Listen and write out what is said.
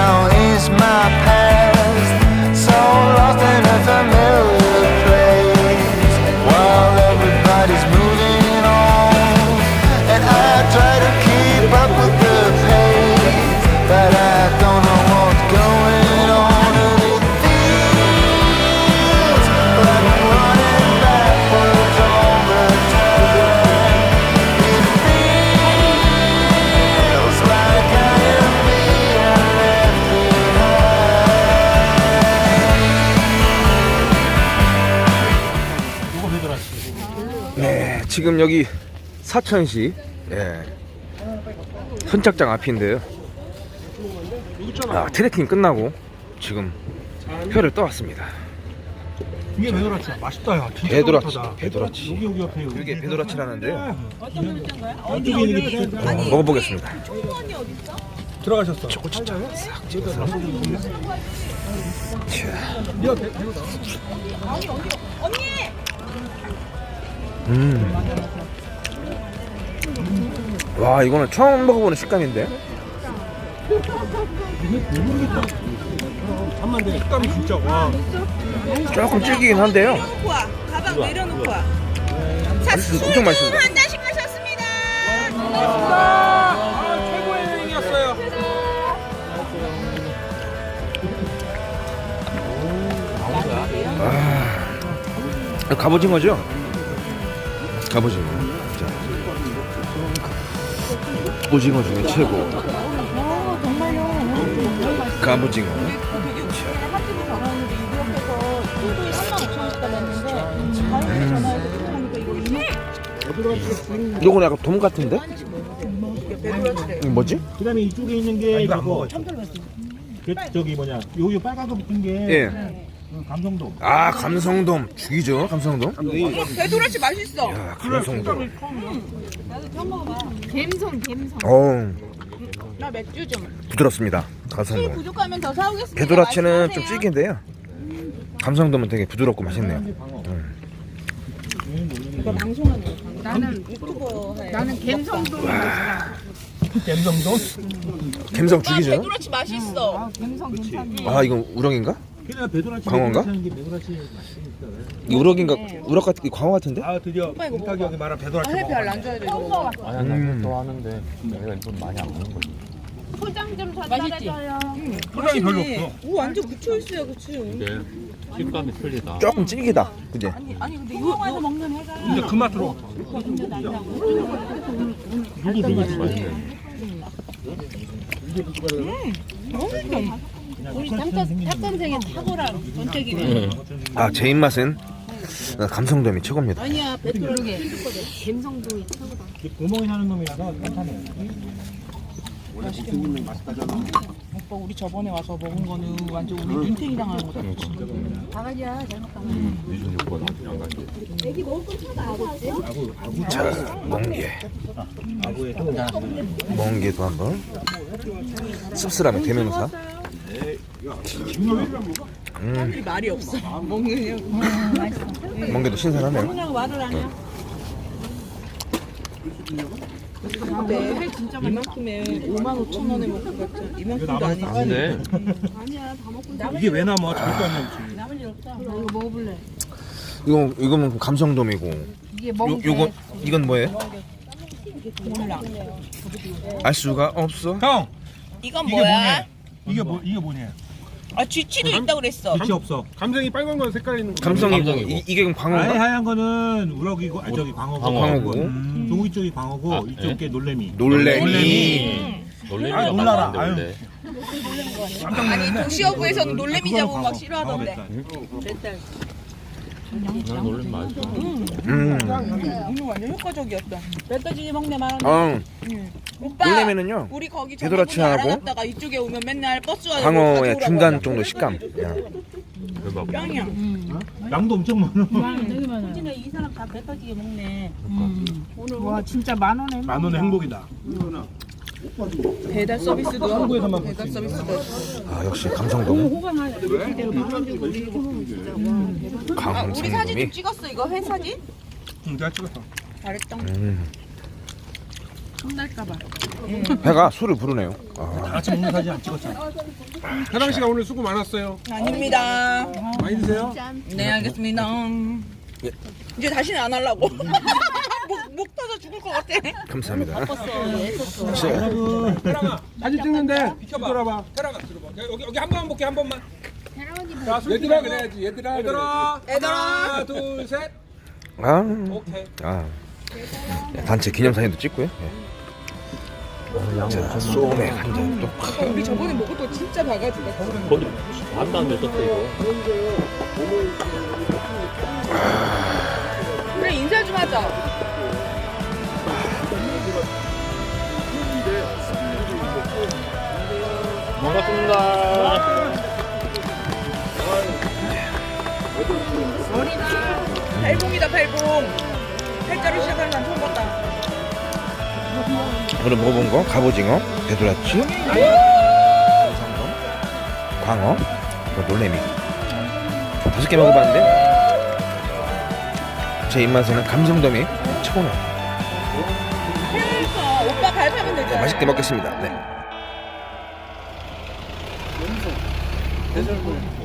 now is my 지금 여기 사천시 예. 선착장 앞인데요. 아, 트레킹 끝나고 지금 회를 떠왔습니다. 이게 배도라치야 맛있다 야 진짜 배도라치. 배도라치. 여기 여기 옆에 여기 이게 배도라치라는데요. 이쪽에 있는 게 진짜 먹어보겠습니다. 들어가셨어 초코 진짜 싹 찍어서. 자, 음. 와 이거는 처음 먹어보는 식감인데. 식감이 진짜 와 조금 질기긴 한데요. 내려놓고 와. 가방 내려놓고 와. 자, 맛있- 엄청. 한 잔씩 마셨습니다. 아, 최고의 여행이었어요 갑오징어죠? 갑오징어. 자. 오징어 중에 최고. 갑오징어. 이거는 약간 돔 같은데? 이거 뭐지? 그 다음에 이쪽에 있는 게 이거 그, 저기 뭐냐 요요 빨간 거 붙은 게 예. 어, 감성도 아 감성돔 죽이죠 감성돔. 배도라치 맛있어. 야 감성돔. 갬성 갬성 어 나 맥주 좀. 부드럽습니다. 술 감성돔. 부족하면 더 사오겠습니다. 배도라치는 좀 말씀하세요. 질긴데요. 감성돔은 되게 부드럽고 맛있네요. 나는 유튜버 해. 나는 갬성도 감성 오빠 죽이죠. 배도라치 맛있어. 괜찮네 아 이건 우럭인가? 그냥 배도라치 광어인가? 하는 게 배도라치 맛있으니까 이 우럭인가? 우럭 같은 게 광어 같은데? 아 드디어 인탁이 형이 말한 배도라치 해피 먹어 안 줘야 돼 이거. 아니야 나는 또 하는데 내가 이건 많이 안 먹는 거지. 포장 좀 전달해줘요. 포장이 별로 없어. 오 완전 굳혀 있어요, 그치? 근데 식감이 틀리다. 조금 질기다. 그지? 아니 아니 근데 이거 이거 먹는 회가 근데 그 맛으로. 누구 누구 맛있네 우리 닭감생의 탁월한 선택이네. 아 제 입맛은? 어, 감성돔이 최고입니다. 아니야 배도르게 갬성도 최고다. 구멍이 나는 놈이라서 괜찮아요. 오빠 우리 저번에 와서 먹은 거는 완전 우리 윤택이 당하는 거다. 강아지야 잘못하면 26번 안 갈게. 자 멍게. 아구에 멍게도 한번. 씁쓸함의 대명사. 사람들이 말이 없어. 먹느냐고. 멍게도 신선하네요. 먹느냐고 말을 안 해. 근데 회 진짜 이만큼에 5만 5천 원에 먹고 갔잖아. 이만큼도 아니지. 근데 이게 왜 남아 절대 안 남지 나 이거 먹어볼래 이거 이거는 감성돔이고. 이게 요 먹은 요거 이건 뭐예요? 알 수가 없어. 형 이건 이게 뭐야? 이게 뭐 이게 뭐냐 아 쥐치도 있다 그랬어. 빛이 없어 감성이 빨간 건 색깔 있는 거. 감성이고 감성이고. 이, 이게 그럼 아예 광어인가? 하얀 거는 우럭이고 아 저기 광어고 광어고. 음, 동이 쪽이 광어고 아, 이쪽 예? 게 놀래미 놀래미. 놀래미가 아, 놀라라. 많은데 원래 아니 도시어부에서는 놀래미 잡으면 막 싫어하던데. 난 놀래미 맛있어 음. 오늘 완전 효과적이었다. 멧돼지 먹네 말. 어. 오빠. 놀래미는요. 우리 거기 되돌아치하고 알아놨다가 이쪽에 오면 맨날 버스 와서 광어의 중간. 정도 식감. 야. 대박 짱이야. 양도 엄청 많아 되게 많아 이 사람 다 뱉어지게 먹네. 와 진짜 만 원에 만 원의 행복이다 배달 서비스도 하고 배달 서비스도. 아 역시 감성돔. 아 우리 사진 좀 감성돔이. 찍었어 이거 회 사진? 응 내가 찍었어 잘했다. 음. 혼날까봐 회가 술을 부르네요. 아. 다 같이 먹는 사진 안 찍었잖아 하랑 씨가 오늘 수고 많았어요. 아닙니다. 많이 드세요. 네 알겠습니다. 예. 이제 다시는 안 하려고. 목, 목 터져 죽을 것 같아. 감사합니다. 사진 찍는데 비켜봐. 테라가 들어봐. 여기 여기 한 번만 볼게 한 번만. 자, 얘들아 그래야지. 얘들아. 얘들아. 얘들아. 하나, 둘, 셋. 아. 오케이. 아. 단체 기념사진도 찍고요. 예. 자, 소맥 한 잔 또. 우리 저번에 먹었던 진짜 바가지다. 거기 반도 안 됐었어 이거 1080 해자로 시작하는 건 처음 봤다. 오늘 뭐 본 거? 갑오징어, 되돌았지, 광어, 뭐 놀래미. 다섯 개 먹어봤는데 제 입맛에는 감성돔이 최고네 그러니까 오빠 갈파면 되잖아 네, 맛있게 먹겠습니다. 네. 대설물.